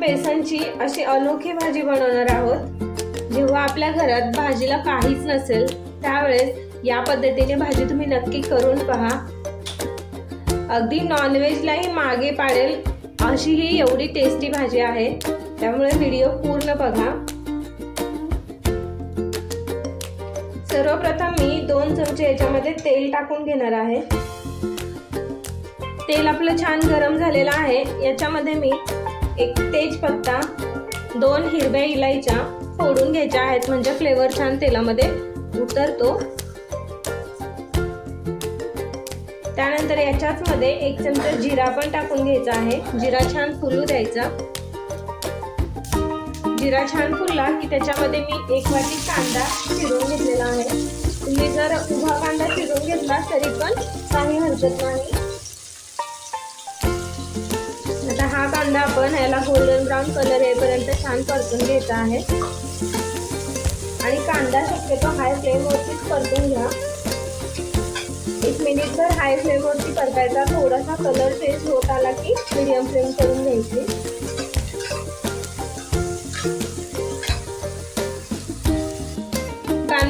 बेसनची अशी अनोखी भाजी बनवणार आहोत. जेव्हा आपल्या घरात भाजीला काहीच नसेल त्यावेळेस या पद्धतीने भाजी तुम्ही नक्की करून पहा. अगदी नॉनव्हेजलाही मागे पाडेल अशी ही एवढी टेस्टी भाजी आहे. त्यामुळे व्हिडिओ पूर्ण बघा. सर्वप्रथम मी दोन चमचे याच्यामध्ये तेल टाकून घेणार आहे. तेल आपलं छान गरम झालेलं आहे. याच्यामध्ये मी एक तेजपत्ता दोन हिरव्या इलायच्या फोडून घ्यायच्या आहेत. म्हणजे फ्लेवर छान तेलामध्ये उतरतो. त्यानंतर याच्याच मध्ये एक चमचा जिरा पण टाकून घ्यायचा आहे. जिरा छान फुलू द्यायचा. जिरा छान फुलला की त्याच्यामध्ये मी एक वाटी कांदा चिरून घेतलेला आहे. तुम्ही जर उभा कांदा चिरून घेतला तरी पण काही हरकत नाही. आपण याला गोल्डन ब्राऊन कलर येईपर्यंत छान परतून घ्यायचा आहे. आणि कांदा शक्यतो हाय फ्लेमवरतीच परतून घ्या. एक मिनिट जर हाय फ्लेमवरती परतायचा थोडासा कलर चेंज होत आला की मीडियम फ्लेम करून घ्यायची.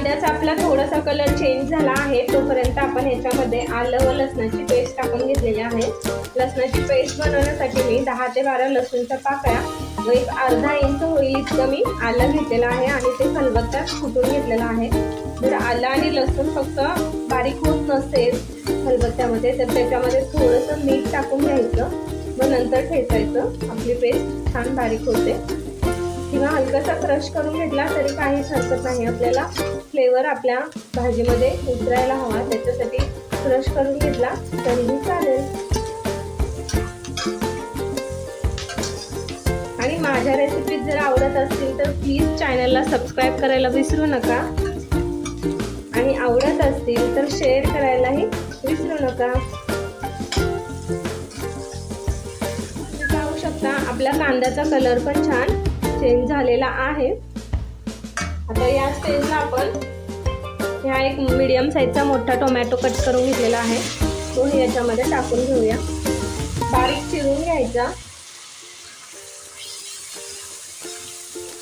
कांद्याचा आपला थोडासा कलर चेंज झाला आहे तोपर्यंत आपण ह्याच्यामध्ये आलं व लसणाची पेस्ट टाकून घेतलेली आहे. लसणाची पेस्ट बनवण्यासाठी मी दहा ते बारा लसूणच्या पाकळ्या व एक अर्धा इंच होईल इतकं मी आलं घेतलेलं आहे आणि ते खलबत्त्यात फुटून घेतलेलं आहे. जर आलं आणि लसूण फक्त बारीक होत नसेल खलबत्त्यामध्ये तर त्याच्यामध्ये थोडंसं मीठ टाकून घ्यायचं व नंतर ठेचायचं. आपली पेस्ट छान बारीक होते. किंवा हलकासा क्रश करून घेतला तरी काहीच हरकत नाही. आपल्याला फ्लेवर आपल्या भाजीमध्ये उतरायला हवा. त्याच्यासाठी क्रश करून घेतला. तरीही चालेल. आणि माझ्या रेसिपीज जर आवडत असतील तर प्लीज चॅनलला सबस्क्राईब करायला विसरू नका. आणि आवडत असतील तर शेअर करायलाही विसरू नका. पाहू शकता आपल्या कांद्याचा कलर पण छान चेंज झालेला आहे. आता या स्टेजला आपण ह्या एक मीडियम साईजचा मोठा टोमॅटो कट करून घेतलेला आहे. तोही याच्यामध्ये टाकून घेऊया. बारीक चिरून घ्यायचा.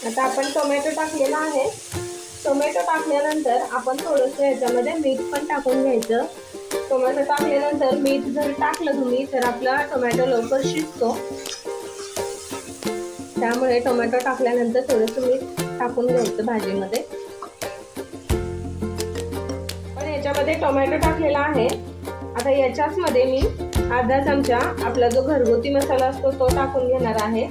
आता आपण टोमॅटो टाकलेला आहे. टोमॅटो टाकल्यानंतर आपण थोडंसं याच्यामध्ये मीठ पण टाकून घ्यायचं. टोमॅटो टाकल्यानंतर मीठ जर टाकलं तुम्ही तर आपला टोमॅटो लवकर शिजतो. त्यामुळे टोमॅटो टाकल्यानंतर थोडंसं मीठ टाकून घ्यायचं भाजीमध्ये. पण याच्यामध्ये टोमॅटो टाकलेला आहे. आता याच्याच मध्ये मी अर्धा चमचा आपला जो घरगुती मसाला असतो तो टाकून घेणार आहे.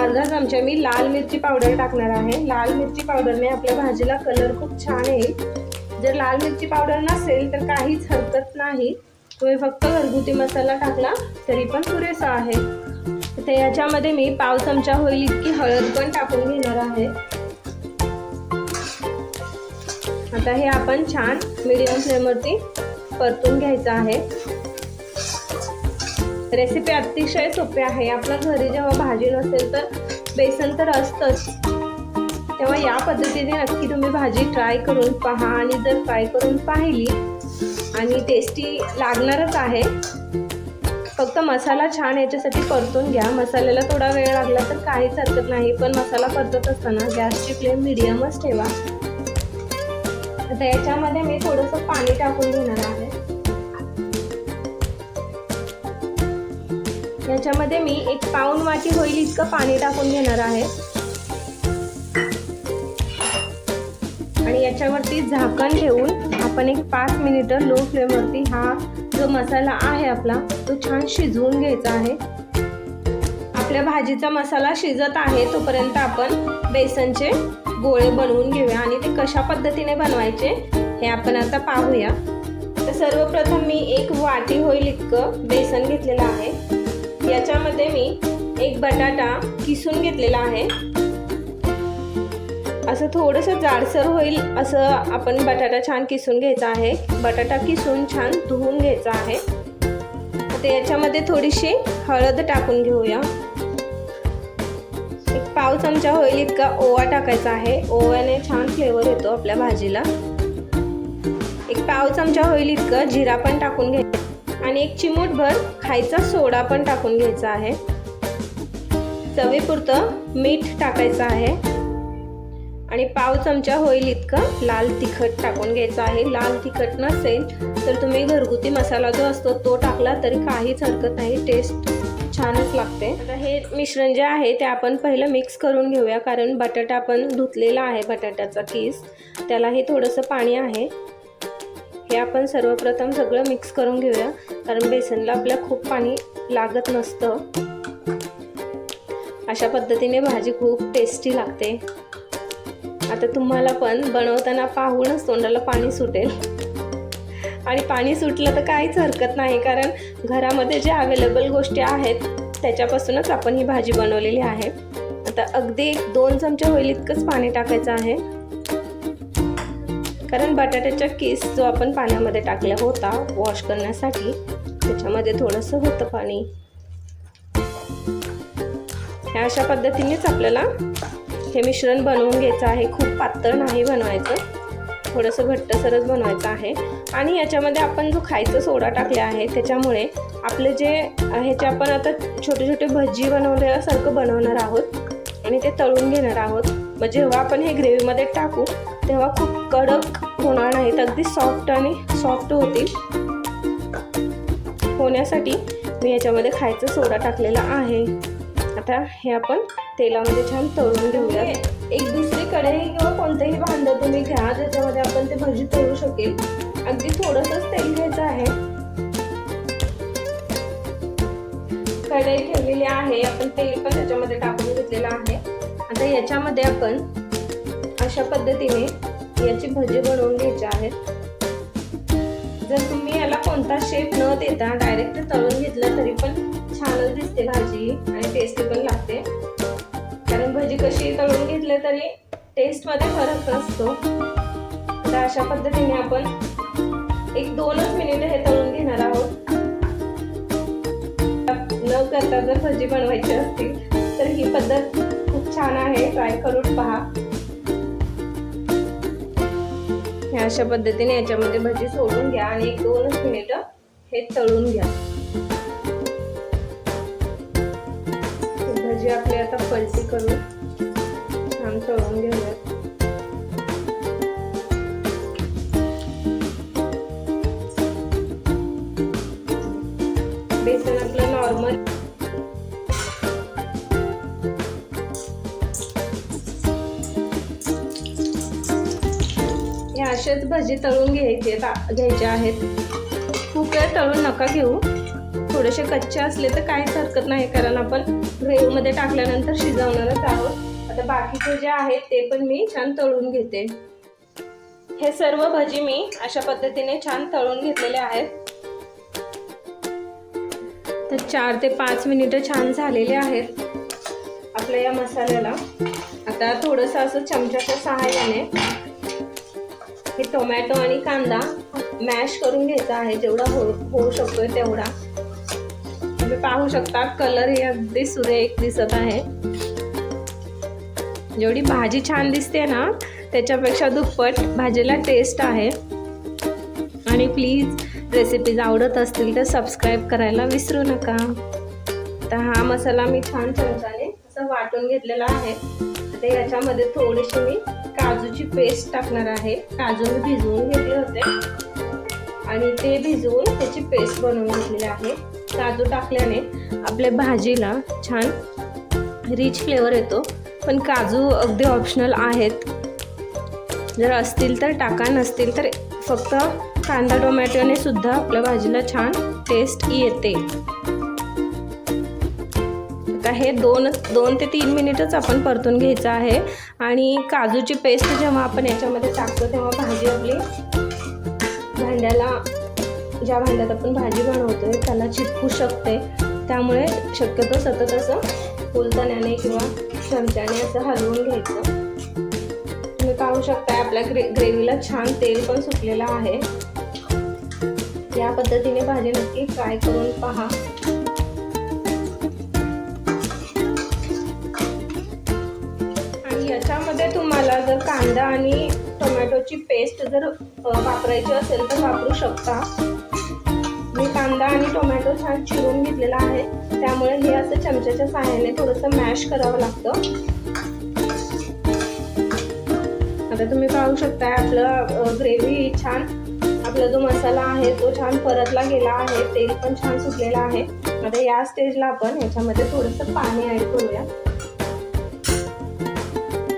अर्धा चमचा मी लाल मिरची पावडर टाकणार आहे. लाल मिरची पावडरने आपल्या भाजीला कलर खूप छान येईल. जर लाल मिरची पावडर नसेल तर काहीच हरकत नाही. तुम्ही फक्त घरगुती मसाला टाकला तरी पण पुरेसा आहे. तर याच्यामध्ये मी पाव चमचा होईल इतकी हळद पण टाकून घेणार आहे. आता हे आपण छान मीडियम फ्लेमवरती परतून घ्यायचं आहे. रेसिपी अतिशय सोपी आहे. आपल्या घरी जेव्हा भाजी नसेल तर बेसन तर असतंच. तेव्हा या पद्धतीने नक्की तुम्ही भाजी ट्राय करून पहा आणि जर ट्राय करून पाहिली आणि टेस्टी लागणारच आहे फक्त मसाला छान याच्यासाठी परतून घ्या. मसाल्याला थोडा वेळ लागला तर काहीच हरकत नाही पण मसाला परतत असताना गॅसची फ्लेम मिडियमच ठेवा. आता याच्यामध्ये मी थोडंसं पाणी टाकून घेणार आहे. याच्यामध्ये मी एक पाऊन वाटी होईल इतकं पाणी टाकून घेणार आहे. आणि याच्यावरती झाकण ठेवून आपण एक पाच मिनिटं लो फ्लेमवरती हा जो मसाला आहे आपला तो छान शिजवून घ्यायचा आहे. आपल्या भाजीचा मसाला शिजत आहे तोपर्यंत आपण बेसनचे गोळे बनवून घेऊया आणि ते कशा पद्धतीने बनवायचे हे आपण आता पाहूया. तर सर्वप्रथम मी एक वाटी होईल इतकं बेसन घेतलेलं आहे. याच्यामध्ये मी एक बटाटा किसून घेतलेला आहे. असं थोडंसं जाडसर होईल असं आपण बटाटा छान किसून घ्यायचा आहे. बटाटा किसून छान धुवून घ्यायचा आहे. आता याच्यामध्ये थोडीशी हळद टाकून घेऊया. एक पाव चमचा होईल इतका ओवा टाकायचा आहे. ओव्याने छान फ्लेवर येतो आपल्या भाजीला. एक पाव चमचा होईल इतकं जिरा पण टाकून घ्यायचं. आणि एक चिमूटभर खायचा सोडा पण टाकून घ्यायचा आहे. चवीपुरतं मीठ टाकायचं आहे. आणि पाव चमचा होईल इतकं. लाल तिखट टाकून घ्यायचं आहे. लाल तिखट नसेल तर तुम्ही घरगुती मसाला जो असतो तो टाकला तरी काहीच हरकत नाही. टेस्ट छानच लागते. आता हे मिश्रण जे आहे ते आपण पहिलं मिक्स करून घेऊया. कारण बटाटा आपण धुतलेला आहे बटाट्याचा किस. त्यालाही थोडंसं पाणी आहे. हे आपण सर्वप्रथम सगळं मिक्स करून घेऊया. कारण बेसनला आपल्या खूप पाणी लागत नसतं. अशा पद्धतीने भाजी खूप टेस्टी लागते. आता तुम्हाला पण बनवताना पाहूनच तोंडाला पाणी सुटेल. आणि पाणी सुटलं तर काहीच हरकत नाही कारण घरामध्ये जे अवेलेबल गोष्टी आहेत त्याच्यापासूनच आपण ही भाजी बनवलेली आहे. आता अगदी एक दोन चमचे होईल इतकंच पाणी टाकायचं आहे. कारण बटाट्याचा किस जो आपण पाण्यामध्ये टाकला होता वॉश करण्यासाठी त्याच्यामध्ये थोडंसं होतं पाणी. ह्या अशा पद्धतीनेच आपल्याला हे मिश्रण बनवून घ्यायचं आहे. खूप पातळ नाही बनवायचं. थोडंसं घट्टसरच बनवायचं आहे. आणि याच्यामध्ये आपण जो खायचा सोडा टाकला आहे त्याच्यामुळे आपले जे ह्याचे आपण आता छोटे छोटे भजी बनवल्यासारखं बनवणार आहोत. आणि ते तळून घेणार आहोत. मग जेव्हा आपण हे ग्रेव्हीमध्ये टाकू तेव्हा खूप कडक होणार नाहीत. अगदी सॉफ्ट आणि सॉफ्ट होतील. होण्यासाठी मी याच्यामध्ये खायचा सोडा टाकलेला आहे. आता हे आपण तेलामध्ये छान तळून घेऊया. म्हणजे एक दुसरी कढई किंवा कोणतंही भांडं तुम्ही घ्या ज्याच्यामध्ये आपण ते भजी तळू शकेल. अगदी थोडंसंच तेल घ्यायचं आहे. कढई ठेवलेली आहे. आपण तेल पण त्याच्यामध्ये टाकून घेतलेलं आहे. आता याच्यामध्ये आपण अशा पद्धतीने याची भजी बनवून घ्यायची आहेत जर तुम्ही याला कोणता शेप न देता डायरेक्ट तळून घेतलं तरी पण छानच दिसते भाजी आणि टेस्टी पण लागते. कारण भजी कशी तळून घेतले तरी टेस्टमध्ये फरक नसतो. तर अशा पद्धतीने आपण एक दोनच मिनिट हे तळून घेणार आहोत. न करता जर भजी बनवायची असतील तर ही पद्धत खूप छान आहे. ट्राय करून पहा. ह्या अशा पद्धतीने याच्यामध्ये भजी सोडून घ्या आणि एक दोनच मिनिटं हे तळून घ्या. भजी आपली आता पलटी करून छान तळून घेऊया बेसन आपलं नॉर्मल हे असेच भजी तळून घ्यायचे घ्यायचे आहेत. खूप वेळ तळून नका घेऊ. थोडेसे कच्चे असले तर काहीच हरकत नाही कारण आपण ग्रेव्हीमध्ये टाकल्यानंतर शिजवणारच आहोत. आता बाकीचे जे आहेत ते पण मी छान तळून घेते. हे सर्व भजी मी अशा पद्धतीने छान तळून घेतलेले आहेत. तर चार ते पाच मिनिटं छान झालेले आहेत. आपल्या या मसाल्याला. आता थोडंसं असं चमच्याच्या सहाय्याने हे टोमॅटो आणि कांदा मॅश करून घ्यायचा आहे. जेवढा हो होऊ शकतोय तेवढा. तुम्ही पाहू शकता कलर हे अगदी सुरेख दिसत आहे. जेवढी भाजी छान दिसते ना त्याच्यापेक्षा दुप्पट भाजीला टेस्ट आहे. आणि प्लीज रेसिपीज आवडत असतील तर सबस्क्राईब करायला विसरू नका. तर हा मसाला मी छान चमचाने असं वाटून घेतलेला आहे. ते याच्यामध्ये थोडीशी मी काजूची पेस्ट टाकणार आहे. काजू मी भिजवून घेतले होते. आणि ते भिजवून त्याची पेस्ट बनवून घेतलेली आहे. काजू टाकल्याने आपल्या भाजीला छान रिच फ्लेवर येतो. पण काजू अगदी ऑप्शनल आहेत. जर असतील तर टाका नसतील तर फक्त कांदा टोमॅटोने सुद्धा आपल्या भाजीला छान टेस्ट येते. आता हे दोन दोन ते तीन मिनिटच आपण परतून घ्यायचं आहे. आणि काजूची पेस्ट जेव्हा आपण याच्यामध्ये टाकतो तेव्हा भाजी आपली भांड्याला ज्या भांड्यात आपण भाजी बनवतोय त्याला चिपकू शकते. त्यामुळे शक्यतो सतत असं फुलतण्याने किंवा चमच्याने असं हलवून घ्यायचं. तुम्ही पाहू शकता आपल्या ग्रे ग्रेव्हीला छान तेल पण सुटलेलं आहे. या पद्धतीने भाजी नक्की फ्राय करून पहा. आणि याच्यामध्ये तुम्हाला जर कांदा आणि टोमॅटोची पेस्ट जर वापरायची असेल तर वापरू शकता. मी कांदा आणि टोमॅटो छान चिरून घेतलेला आहे. त्यामुळे हे असं चमच्याच्या सहाय्याने थोडंसं मॅश करावं लागतं. आता तुम्ही पाहू शकताय आपलं ग्रेव्ही छान आपला जो मसाला आहे तो छान परतला गेला आहे. तेल पण छान सुटलेलं आहे. आता या स्टेजला आपण याच्यामध्ये थोडंसं पाणी ॲड करूया.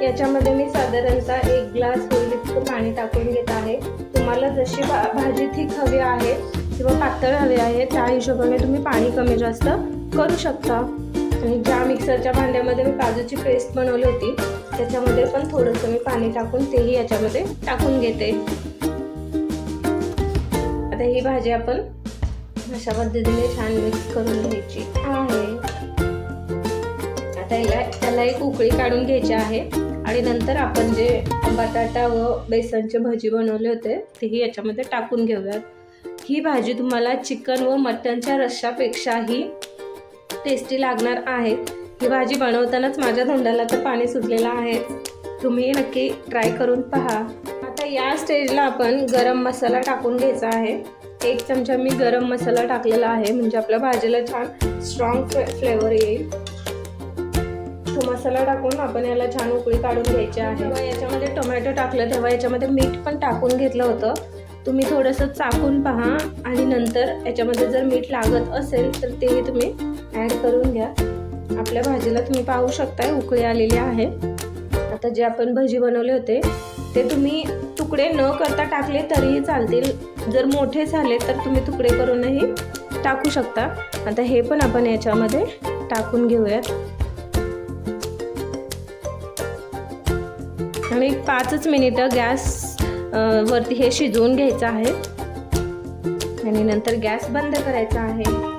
याच्यामध्ये मी साधारणतः एक ग्लास होईल इतकं पाणी टाकून घेत आहे. तुम्हाला जशी भा भाजी थिक हवी आहे किंवा पातळ हवी आहे त्या हिशोबाने तुम्ही पाणी कमी जास्त करू शकता. आणि ज्या मिक्सरच्या भांड्यामध्ये मी काजूची पेस्ट बनवली होती त्याच्यामध्ये पण थोडंसं मी पाणी टाकून तेही याच्यामध्ये टाकून घेते. आता ही भाजी आपण अशा पद्धतीने छान मिक्स करून घ्यायची आहे. आता याला त्याला एक उकळी काढून घ्यायची आहे. आणि नंतर आपण जे बटाटा व बेसनचे भजी बनवले होते तेही याच्यामध्ये टाकून घेऊयात. ही भाजी तुम्हाला चिकन व मटनच्या रश्शापेक्षाही टेस्टी लागणार आहे. ही भाजी बनवतानाच माझ्या तोंडाला तर पाणी सुटलेलं आहे. तुम्ही नक्की ट्राय करून पहा. आता या स्टेजला आपण गरम मसाला टाकून घ्यायचा आहे. एक चमचा मी गरम मसाला टाकलेला आहे म्हणजे आपल्या भाजीला छान स्ट्रॉंग फ्लेवर येईल. तो मसाला टाकून आपण याला छान उकळी काढून घ्यायची आहे. तेव्हा याच्यामध्ये टोमॅटो टाकलं तेव्हा याच्यामध्ये मीठ पण टाकून घेतलं होतं. तुम्ही थोडंसं चाकून पहा आणि नंतर याच्यामध्ये जर मीठ लागत असेल तर तेही तुम्ही ॲड करून घ्या. आपल्या भाजीला तुम्ही पाहू शकताय उकळी आलेली आहे. आता जे आपण भजी बनवले होते ते तुम्ही तुकडे न करता टाकले तरीही चालतील. जर मोठे झाले तर तुम्ही तुकडे करूनही टाकू शकता. आता हे पण आपण याच्यामध्ये टाकून घेऊयात. आम्ही पाचच मिनिटं गॅस वरती हे शिजवून घ्यायचं आहे. आणि नंतर गॅस बंद करायचा आहे.